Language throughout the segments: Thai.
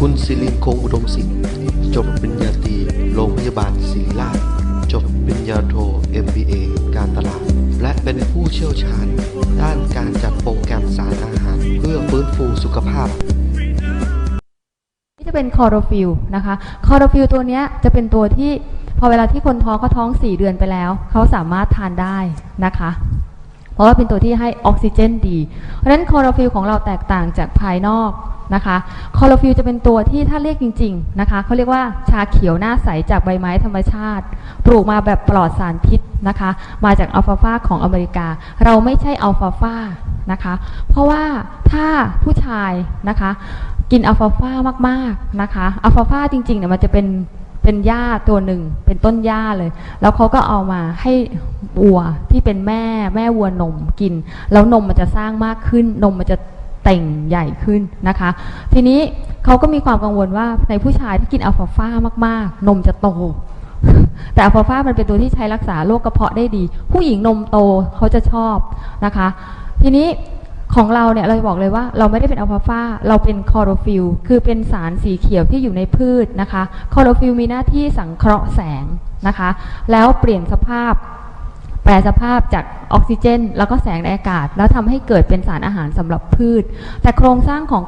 งษ์อุดมศิลป์จบปริญญาตรีโรงพยาบาลศิริราช จบปริญญาโท MBA การตลาด และเป็นผู้เชี่ยวชาญ ด้านการจัดโปรแกรมสารอาหาร เพื่อฟื้นฟูสุขภาพนี่จะเป็นคอโรฟิลนะคะคอโรฟิลตัวนี้จะเป็นตัวที่พอเวลาที่คนท้องเขาท้อง 4 เดือนไปแล้ว เขาสามารถทานได้นะคะเพราะว่าเป็นตัวที่ให้ออกซิเจนดี เพราะฉะนั้นคอโรฟิลของเราแตกต่างจากภายนอก นะคะคลอโรฟิลจะเป็นตัวที่ถ้าเรียกจริง ๆนะคะเขาเรียกว่าชาเขียวหน้าใสจากใบไม้ธรรมชาติ ปลูกมาแบบปลอดสารพิษนะคะ มาจากอัลฟาฟาของอเมริกา เราไม่ใช่อัลฟาฟานะคะ เพราะว่าถ้าผู้ชายนะคะกินอัลฟาฟามากๆนะคะอัลฟาฟาจริงๆเนี่ยมันจะเป็นเป็นหญ้าตัวหนึ่งเป็นต้นหญ้าเลย แล้วเขาก็เอามาให้วัวที่เป็นแม่แม่วัวนมกิน แล้วนมมันจะสร้างมากขึ้นนมมันจะ เต่งใหญ่ขึ้นนะคะ ทีนี้เขาก็มีความกังวลว่าในผู้ชายที่กินอัลฟาฟามากๆ นมจะโต แต่อัลฟาฟามันเป็นตัวที่ใช้รักษาโรคกระเพาะได้ดี ผู้หญิงนมโตเขาจะชอบนะคะ ทีนี้ของเราเนี่ยเราบอกเลยว่าเราไม่ได้เป็นอัลฟาฟาเราเป็นคอโรฟิลคือเป็นสารสีเขียวที่อยู่ในพืชนะคะ คอโรฟิลมีหน้าที่สังเคราะห์แสงนะคะ แล้วเปลี่ยนสภาพ แปลสภาพจากออกซิเจน แล้วก็แสงในอากาศ แล้วทำให้เกิดเป็นสารอาหารสำหรับพืช แต่โครงสร้างของ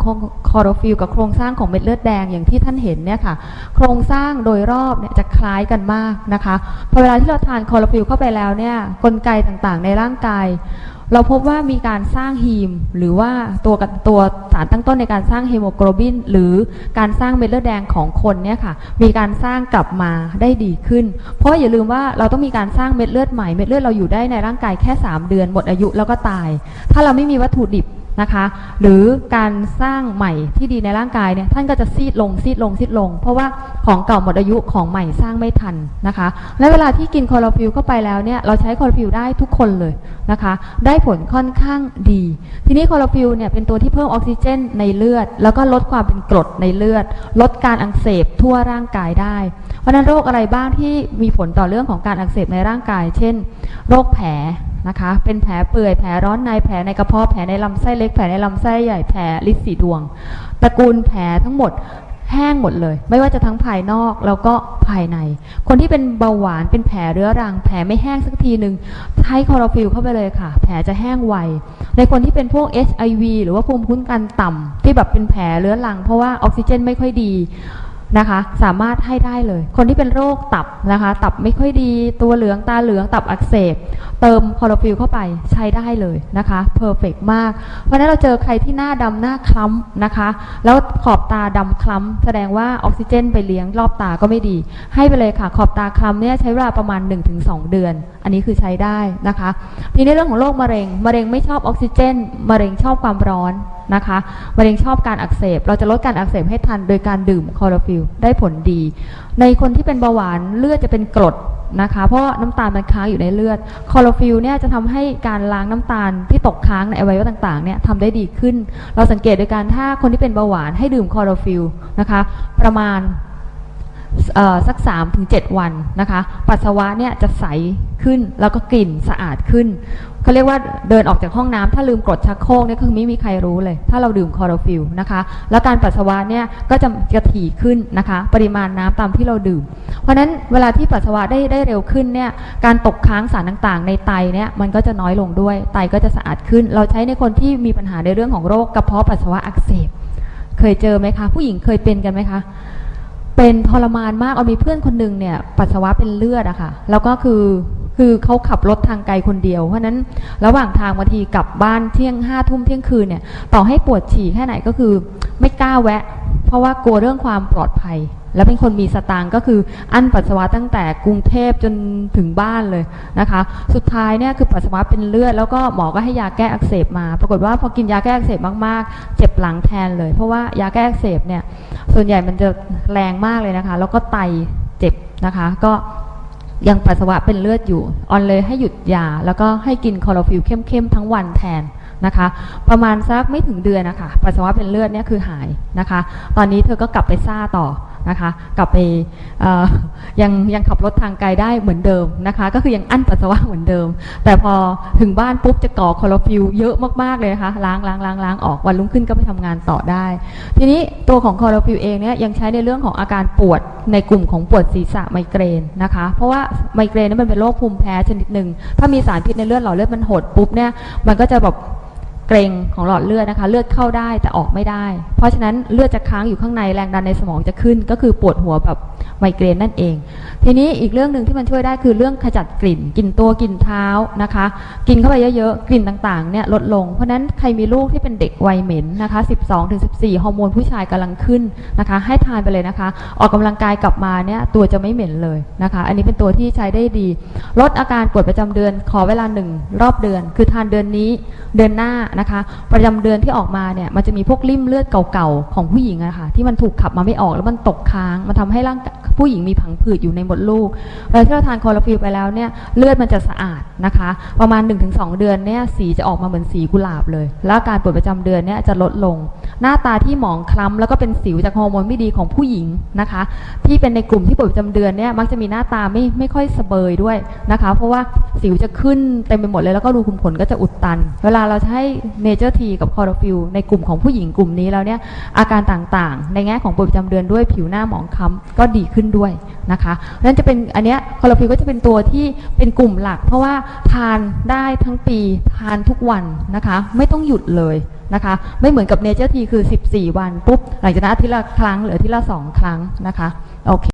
คลอโรฟิลกับโครงสร้างของเม็ดเลือดแดงอย่างที่ท่านเห็นเนี่ยค่ะ โครงสร้างโดยรอบเนี่ยจะคล้ายกันมากนะคะพอเวลาที่เราทานคลอโรฟิลเข้าไปแล้วเนี่ยกลไกต่างๆ ในร่างกาย เราพบว่ามีการสร้างฮีม หรือว่าตัวกับตัวสารตั้งต้นในการสร้างเฮโมโกลบิน หรือการสร้างเม็ดเลือดแดงของคนเนี่ยค่ะ มีการสร้างกลับมาได้ดีขึ้น เพราะอย่าลืมว่าเราต้องมีการสร้างเม็ดเลือดใหม่ เม็ดเลือดเราอยู่ได้ในร่างกายแค่ 3 เดือนหมดอายุแล้วก็ตาย ถ้าเราไม่มีวัตถุดิบ นะคะ หรือการสร้างใหม่ที่ดีในร่างกายเนี่ยท่านก็จะซีดลงซีดลงซีดลง เพราะว่าของเก่าหมดอายุของใหม่สร้างไม่ทันนะคะ และเวลาที่กินคลอโรฟิลเข้าไปแล้วเนี่ยเราใช้คลอโรฟิลได้ทุกคนเลยนะคะ ได้ผลค่อนข้างดี ทีนี้คลอโรฟิลเนี่ยเป็นตัวที่เพิ่มออกซิเจนในเลือด แล้วก็ลดความเป็นกรดในเลือด ลดการอักเสบทั่วร่างกายได้ เพราะนั้นโรคอะไรบ้างที่มีผลต่อเรื่องของการอักเสบในร่างกาย เช่น โรคแผล นะคะ เป็นแผลเปื่อย แผลร้อนใน แผลในกระเพาะ แผลในลำไส้เล็ก แผลในลำไส้ใหญ่ แผลลิสีดวง ตระกูลแผลทั้งหมดแห้งหมดเลย ไม่ว่าจะทั้งภายนอกแล้วก็ภายใน คนที่เป็นเบาหวานเป็นแผลเรื้อรัง แผลไม่แห้งสักทีหนึ่งใช้คอโรฟิลเข้าไปเลยค่ะ แผลจะแห้งไว ในคนที่เป็นพวก HIV หรือว่าภูมิคุ้มกันต่ำที่แบบเป็นแผลเรื้อรัง เพราะว่าออกซิเจนไม่ค่อยดี นะคะ สามารถให้ได้เลย คนที่เป็นโรคตับนะคะ ตับไม่ค่อยดีตัวเหลืองตาเหลืองตับอักเสบ เติมคลอโรฟิลเข้าไปใช้ได้เลยนะคะเพอร์เฟกมาก เพราะฉะนั้นเราเจอใครที่หน้าดำหน้าคล้ำนะคะ แล้วขอบตาดำคล้ำแสดงว่าออกซิเจนไปเลี้ยงรอบตาก็ไม่ดี ให้ไปเลยค่ะ ขอบตาคล้ำเนี่ยใช้เวลาประมาณ 1-2 เดือน อันนี้คือใช้ได้นะคะทีนี้เรื่องของโรคมะเร็งมะเร็งไม่ชอบออกซิเจนมะเร็งชอบความร้อน นะคะมะเร็งชอบการอักเสบ เราจะลดการอักเสบให้ทันโดยการดื่มคลอโรฟิลได้ผลดี ในคนที่เป็นเบาหวานเลือดจะเป็นกรดนะคะ เพราะน้ำตาลมันค้างอยู่ในเลือดคลอโรฟิลเนี่ยจะทำให้การล้างน้ำตาลที่ตกค้างในอวัยวะต่างๆเนี่ยทำได้ดีขึ้น เราสังเกตโดยการถ้าคนที่เป็นเบาหวานให้ดื่มคลอโรฟิลนะคะ ประมาณ สัก3ถึง7วันนะคะ ปัสสาวะเนี่ยจะใสขึ้นแล้วก็กลิ่นสะอาดขึ้นเขาเรียกว่าเดินออกจากห้องน้ำถ้าลืมกดชักโครกเนี่ยคือไม่มีใครรู้เลย ถ้าเราดื่มคอโรฟิลนะคะ แล้วการปัสสาวะเนี่ยก็จะจะถี่ขึ้นนะคะ ปริมาณน้ำตามที่เราดื่ม เพราะฉะนั้นเวลาที่ปัสสาวะได้ได้เร็วขึ้นเนี่ยการตกค้างสารต่างๆ ในไตเนี่ยมันก็จะน้อยลงด้วย ไตก็จะสะอาดขึ้น เราใช้ในคนที่มีปัญหาในเรื่องของโรคกระเพาะปัสสาวะอักเสบ เคยเจอไหมคะ ผู้หญิงเคยเป็นกันไหมคะ เป็นทรมานมากเอามีเพื่อนคนหนึ่งเนี่ยปัสสาวะเป็นเลือดอะค่ะ แล้วก็คือคือเขาขับรถทางไกลคนเดียว เพราะฉะนั้นระหว่างทางบางทีกลับบ้านเที่ยงห้าทุ่มเที่ยงคืนเนี่ย ต่อให้ปวดฉี่แค่ไหนก็คือไม่กล้าแวะ เพราะว่ากลัวเรื่องความปลอดภัย แล้วเป็นคนมีสตางค์ก็คืออั้นปัสสาวะตั้งแต่กรุงเทพจนถึงบ้านเลยนะคะ สุดท้ายเนี่ยคือปัสสาวะเป็นเลือดแล้วก็หมอก็ให้ยาแก้อักเสบมา ปรากฏว่าพอกินยาแก้อักเสบมากๆ เจ็บหลังแทนเลย เพราะว่ายาแก้อักเสบเนี่ยส่วนใหญ่มันจะแรงมากเลยนะคะ แล้วก็ไตเจ็บนะคะ ก็ยังปัสสาวะเป็นเลือดอยู่ออนเลยให้หยุดยาแล้วก็ให้กินคลอโรฟิลเข้มๆทั้งวันแทน นะคะ ประมาณสักไม่ถึงเดือนนะคะปัสสาวะเป็นเลือดเนี่ยคือหายนะคะ ตอนนี้เธอก็กลับไปซ่าต่อนะคะ กลับไปยังยังขับรถทางไกลได้เหมือนเดิมนะคะ ก็คือยังอั้นปัสสาวะเหมือนเดิม แต่พอถึงบ้านปุ๊บจะก่อคลอโรฟิลเยอะมากๆเลยนะคะล้างล้างล้างล้างออกวันรุ่งขึ้นก็ไปทำงานต่อได้ ทีนี้ตัวของคลอโรฟิลเองเนี่ยยังใช้ในเรื่องของอาการปวดในกลุ่มของปวดศีรษะไมเกรนนะคะ เพราะว่าไมเกรนนั้นมันเป็นโรคภูมิแพ้ชนิดหนึ่งถ้ามีสารพิษในเลือดหลอดเลือดมันหดปุ๊บเนี่ยมันก็จะแบบ เกรงของหลอดเลือดนะคะ เลือดเข้าได้แต่ออกไม่ได้ เพราะฉะนั้นเลือดจะค้างอยู่ข้างในแรงดันในสมองจะขึ้น ก็คือปวดหัวแบบ ไมเกรนนั่นเอง ทีนี้อีกเรื่องหนึ่งที่มันช่วยได้คือเรื่องขจัดกลิ่นกลิ่นตัวกลิ่นเท้านะคะ กินเข้าไปเยอะๆกลิ่นต่างๆเนี่ยลดลง เพราะฉะนั้นใครมีลูกที่เป็นเด็กวัยเหม็นนะคะ12-14 ฮอร์โมนผู้ชายกำลังขึ้นนะคะ ให้ทานไปเลยนะคะ ออกกำลังกายกลับมาเนี่ยตัวจะไม่เหม็นเลยนะคะ อันนี้เป็นตัวที่ใช้ได้ดี ลดอาการปวดประจำเดือนขอเวลาหนึ่งรอบเดือน คือทานเดือนนี้เดือนหน้านะคะ ประจำเดือนที่ออกมาเนี่ยมันจะมีพวกริ่มเลือดเก่าๆของผู้หญิงอะค่ะที่มันถูกขับมาไม่ออกแล้วมันตกค้างมันทำให้ร่างผู้หญิงมีผังผืดอยู่ในมดลูกเวลาที่เราทานคลอโรฟิลไปแล้วเนี่ยเลือดมันจะสะอาดนะคะ ประมาณ 1-2 เดือนเนี่ยสีจะออกมาเหมือนสีกุหลาบเลย แล้วการปวดประจำเดือนเนี่ยจะลดลง หน้าตาที่หมองคล้ำแล้วก็เป็นสิวจากฮอร์โมนไม่ดีของผู้หญิงนะคะ ที่เป็นในกลุ่มที่ปวดประจำเดือนเนี่ยมักจะมีหน้าตาไม่ไม่ค่อยสเบยด้วยนะคะ เพราะว่าสิวจะขึ้นเต็มไปหมดเลยแล้วก็รูขุมขนก็จะอุดตัน เวลาเราใช้เนเจอร์ทีกับคลอโรฟิลในกลุ่มของผู้หญิงกลุ่มนี้แล้วเนี่ยอาการต่างๆ ในแง่ของปวดประจำเดือนด้วยผิวหน้าหมองคล้ำก็ดีขึ้นด้วยนะคะเพราะฉะนั้นจะเป็นอันเนี้ยคลอโรฟิลก็จะเป็นตัวที่เป็นกลุ่มหลัก เพราะว่าทานได้ทั้งปีทานทุกวันนะคะ ไม่ต้องหยุดเลยนะคะ ไม่เหมือนกับเนเจอร์ทีคือ 14 วันปุ๊บหลังจากนั้นอาทิตย์ละครั้งหรืออาทิตย์ละสองครั้งนะคะโอเค